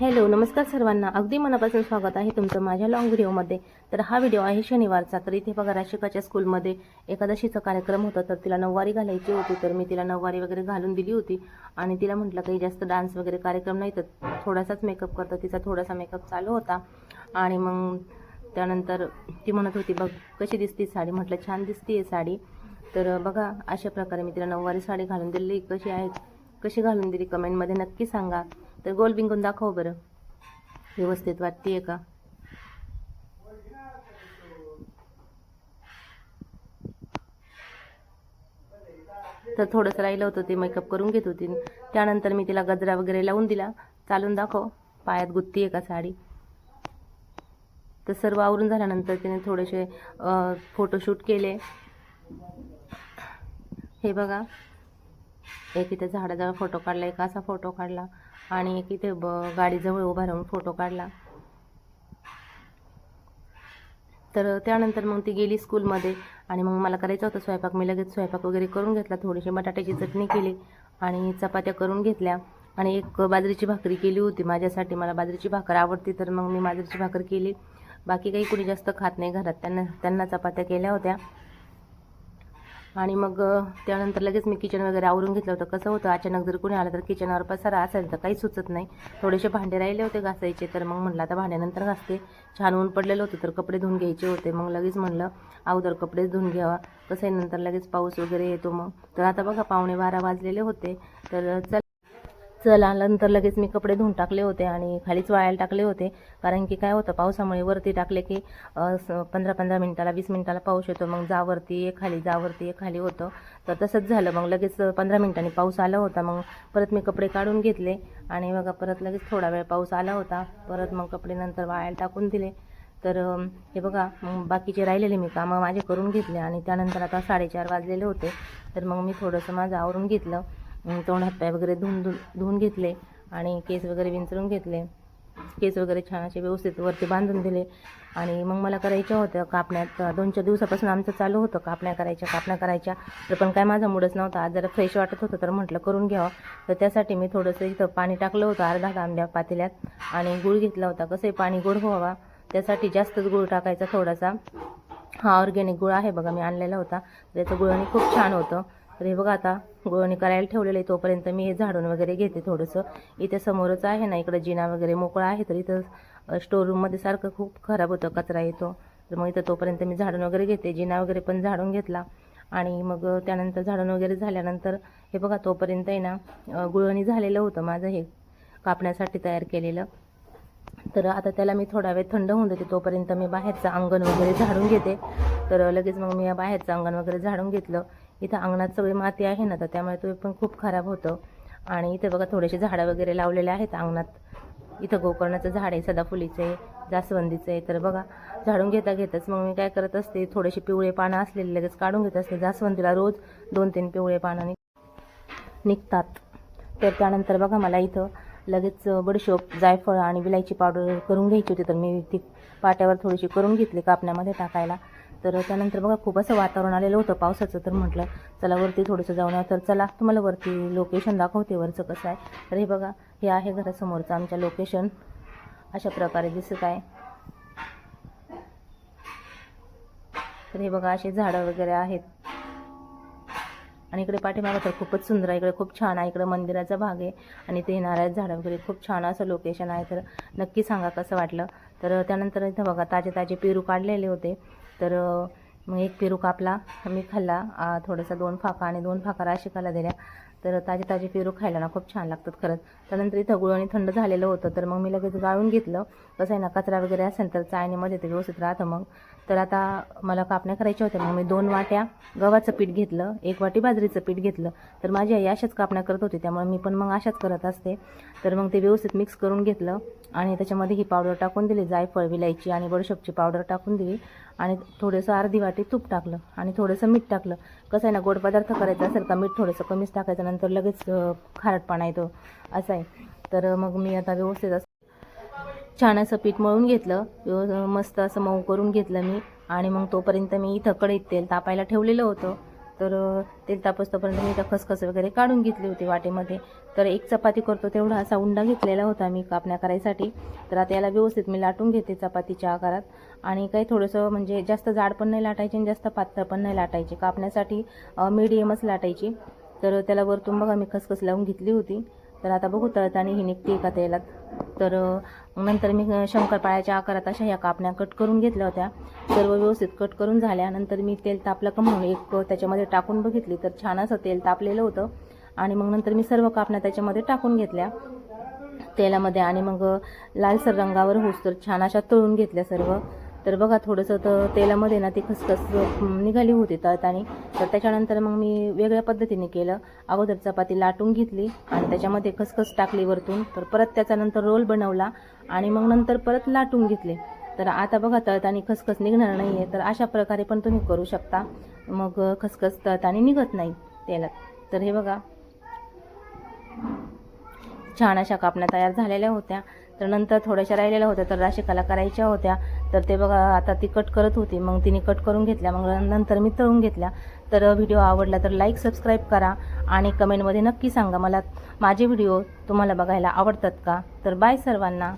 Hello नमस्कार सर्वांना. अगदी मनापासून स्वागत आहे तुमचं माझ्या लॉंग व्हिडिओमध्ये तर हा व्हिडिओ आहे शनिवारचा. तर इथे बघा राशिकाच्या स्कूलमध्ये एकादशीचा कार्यक्रम होता. तर तिला नऊवारी घालायची होती. तर मी तिला नऊवारी वगैरे घालून दिली होती. आणि तिला म्हटलं काही जास्त डान्स वगैरे कार्यक्रम नाही. तर थोडासाच मेकअप करता तिचा थोडासा मेकअप चालू होता. आणि मग त्यानंतर ती म्हणत होती बघ कशी दिसती साडी? म्हटलं छान दिसतीये साडी. तर बघा अशा प्रकारे मी तिला नऊवारी साडी घालून दिली. कशी आहे कशी घालून दिली? कमेंटमध्ये नक्की सांगा. तर गोल बिंगून दाखव बरं. व्यवस्थित वाटतेय का? तर थोडंसं राहिलं होतं ते मेकअप करून घेत होती. त्यानंतर मी तिला गजरा वगैरे लावून दिला. चालून दाखव. पायात गुत्ती आहे का साडी? तर सर्व आवरून झाल्यानंतर तिने थोडेसे फोटोशूट केले. हे बघा. एक इथे झाडाजवळ फोटो काढला एक असा फोटो काढला. आणि एक इथे ब गाडीजवळ उभा राहून फोटो काढला. तर त्यानंतर मग ती गेली स्कूलमध्ये आणि मग मला करायचं होतं स्वयंपाक. मी लगेच स्वयंपाक वगैरे करून घेतला थोडीशी बटाट्याची चटणी केली आणि चपात्या करून घेतल्या. आणि एक बाजरीची भाकरी केली होती माझ्यासाठी. मला बाजरीची भाकर आवडते तर मग मी बाजरीची भाकर केली. बाकी काही कुणी जास्त खात नाही घरात. त्यांना त्यांना चपात्या केल्या होत्या. आणि मग त्यानंतर लगेच मी किचन वगैरे आवरून घेतलं होतं. कसं होतं अचानक जर कोणी आलं तर किचनवर पसारा असेल तर काही सुचत नाही. थोडेसे भांडे राहिले होते घासायचे तर मग म्हटलं आता भांड्यानंतर घासते. छान ऊन पडलेलं होतं तर कपडे धुवून घ्यायचे होते. मग लगेच म्हणलं अगोदर कपडेच धुवून घ्यावा. कसं आहे नंतर लगेच पाऊस वगैरे येतो मग. तर आता बघा पावणे बारा वाजलेले होते. तर चल चला नंतर लगेच मी कपडे धुवून टाकले होते आणि खालीच वाळायला टाकले होते. कारण की काय होतं पावसामुळे वरती टाकले की स- पंधरा पंधरा मिनिटाला वीस मिनिटाला पाऊस येतो. मग जावरती एक खाली जावरती एक खाली होतं. तर तसंच झालं. मग लगेच पंधरा मिनिटांनी पाऊस आला होता. मग परत मी कपडे काढून घेतले आणि बघा परत लगेच थोडा वेळ पाऊस आला होता. परत मग कपडे नंतर वाळायला टाकून दिले. तर हे बघा मग बाकीचे राहिलेले मी कामं माझे करून घेतले आणि त्यानंतर आता साडेचार वाजलेले होते. तर मग मी थोडंसं माझं आवरून घेतलं. तोंड हातपाय वगैरे धुवून धुवून धुवून घेतले आणि केस वगैरे विंचरून घेतले. केस वगैरे छान असे व्यवस्थित वरती बांधून दिले. आणि मग मला करायच्या होत्या कापण्यात. दोन चार दिवसापासून आमचं चालू होतं कापण्या करायच्या कापण्या करायच्या. तर पण काय माझा मूडच नव्हता. आज जरा फ्रेश वाटत होतं तर म्हटलं करून घ्यावं. तर त्यासाठी मी थोडंसं इथं पाणी टाकलं होतं अर्धा तांब्या पातेल्यात. आणि गुळ घेतला होता. कसंही पाणी गोड व्हावा. त्यासाठी जास्तच गुळ टाकायचा थोडासा. हा ऑर्गॅनिक गुळ आहे बघा मी आणलेला होता. त्याचं गुळणी खूप छान होतं. तर हे बघा आता गुळणी करायला ठेवलेलं आहे तोपर्यंत मी हे झाडून वगैरे घेते थोडंसं. इथे समोरच आहे ना इकडं जिना वगैरे मोकळा आहे तर इथं स्टोरूममध्ये सारखं खूप खराब होतं कचरा येतो. तर मग इथं तोपर्यंत मी झाडून वगैरे घेते. जिना वगैरे पण झाडून घेतला. आणि मग त्यानंतर झाडून वगैरे झाल्यानंतर हे बघा तोपर्यंत आहे ना गुळणी झालेलं होतं माझं हे कापण्यासाठी तयार केलेलं. तर आता त्याला मी थोडा वेळ थंड होऊन देते तोपर्यंत मी बाहेरचं अंगण वगैरे झाडून घेते. तर लगेच मग मी या बाहेरचं अंगण वगैरे झाडून घेतलं. इथं अंगणात सगळी माती आहे ना तर त्यामुळे ते पण खूप खराब होतं. आणि इथे बघा थोडेसे झाडं वगैरे लावलेले आहेत अंगणात. इथं गोकर्णाचं झाड आहे सदाफुलीचं आहे जास्वंदीचं आहे. तर बघा झाडून घेता घेताच मग मी काय करत असते थोडेसे पिवळे पानं असलेले लगेच काढून घेत असते. जास्वंदीला रोज दोन तीन पिवळे पानं निघ- निघतात. तर त्यानंतर बघा मला इथं लगेच बडीशोप जायफळ आणि विलायची पावडर करून घ्यायची होती. तर मी ती पाट्यावर थोडीशी करून घेतली कापण्यामध्ये टाकायला. तर त्यानंतर बघा खूप असं वातावरण आलेलं होतं पावसाचं. तर म्हटलं चला वरती थोडंसं जाऊन तर चला तुम्हाला वरती लोकेशन दाखवते वरचं कसं आहे. तर हे बघा हे आहे घरासमोरचं आमच्या लोकेशन अशा प्रकारे दिसत आहे. तर हे बघा असे झाडं वगैरे आहेत. आणि इकडे पाठीमागं तर खूपच सुंदर आहे. इकडे खूप छान आहे. इकडे मंदिराचा भाग आहे. आणि ते नारळ झाडं वगैरे खूप छान असं लोकेशन आहे. तर नक्की सांगा कसं वाटलं. तर त्यानंतर इथं बघा ताजे ताजे पेरू काढलेले होते. तर मग एक पेरू कापला मी खाल्ला. थोडासा दोन फाका आणि दोन फाका राशिकाला दिल्या तर ताजे ताजे पेरू खायला ना खूप छान लागतात खरंच. त्यानंतर इथं गुळ आणि थंड झालेलं होतं तर मग मी लगेच गाळून घेतलं. कसं आहे ना कचरा वगैरे असेल तर चाळणीमध्ये ते व्यवस्थित राहतं मग. तर आता मला कापण्या करायच्या होत्या मग मी दोन वाट्या गव्हाचं पीठ घेतलं एक वाटी बाजरीचं पीठ घेतलं. तर माझी आई अशाच कापण्या करत होती त्यामुळे मी पण मग अशाच करत असते. तर मग ते व्यवस्थित मिक्स करून घेतलं आणि त्याच्यामध्ये ही पावडर टाकून दिली जायफळ विलायची आणि बडीशोपची पावडर टाकून दिली. आणि थोडंसं अर्धी वाटी तूप टाकलं आणि थोडंसं मीठ टाकलं. कसं आहे ना गोड पदार्थ करायचा असेल का मीठ थोडंसं कमीच टाकायचं नंतर लगेच खारटपणा येतो असं आहे. तर मग मी आता व्यवस्थित असं छान असं पीठ मळून घेतलं. मस्त असं मऊ करून घेतलं मी. आणि मग तोपर्यंत मी इथं कढईत तेल तापायला ठेवलेलं होतं. तर अ, तेल तापसतोपर्यंत मी त्या खसखस वगैरे काढून घेतली होती वाटेमध्ये. तर एक चपाती करतो तेवढा असा उंडा घेतलेला होता मी कापण्या करायसाठी तर आता याला व्यवस्थित मी लाटून घेते चपातीच्या आकारात. आणि काही थोडंसं म्हणजे जास्त जाड पण नाही लाटायचे आणि जास्त पातळ पण नाही लाटायचे. कापण्यासाठी मीडियमच लाटायची. तर त्याला वरतून बघा मी खसखस लावून घेतली होती. तर आता बघू तळताना ही निघते का तेलात. तर नंतर मी शंकरपाळ्याच्या आकारात अशा ह्या कापण्या कट करून घेतल्या होत्या. सर्व व्यवस्थित कट करून झाल्यानंतर मी तेल तापलं का म्हणून एक त्याच्यामध्ये टाकून बघितली तर छान असं तेल तापलेलं होतं. आणि मग नंतर मी सर्व कापण्या त्याच्यामध्ये टाकून घेतल्या. तेलामध्ये आणि मग लालसर रंगावर होस तर छान अशा तळून घेतल्या सर्व. तर बघा थोडंसं तर तेलामध्ये ना ती खसखस निघाली होती तळतानी. तर त्याच्यानंतर मग मी वेगळ्या पद्धतीने केलं. अगोदर चपाती लाटून घेतली आणि त्याच्यामध्ये खसखस टाकली वरतून. तर परत त्याच्यानंतर रोल बनवला आणि मग नंतर परत लाटून घेतले. तर आता बघा तळतानी खसखस निघणार नाही आहे तर अशा प्रकारे पण तुम्ही करू शकता. मग खसखस तळतानी निघत नाही तेलात. तर हे बघा छान अशा कापण्या तयार झालेल्या होत्या. तर नंतर थोड्याशा राहिलेल्या होत्या तर राशिकाला करायच्या होत्या. तर ते बघा आता ती कट करत होती. मग तिने कट करून घेतल्या. मग नंतर मी तळून घेतल्या. तर व्हिडिओ आवडला तर लाईक सबस्क्राईब करा आणि कमेंटमध्ये नक्की सांगा मला माझे व्हिडिओ तुम्हाला बघायला आवडतात का? तर बाय सर्वांना.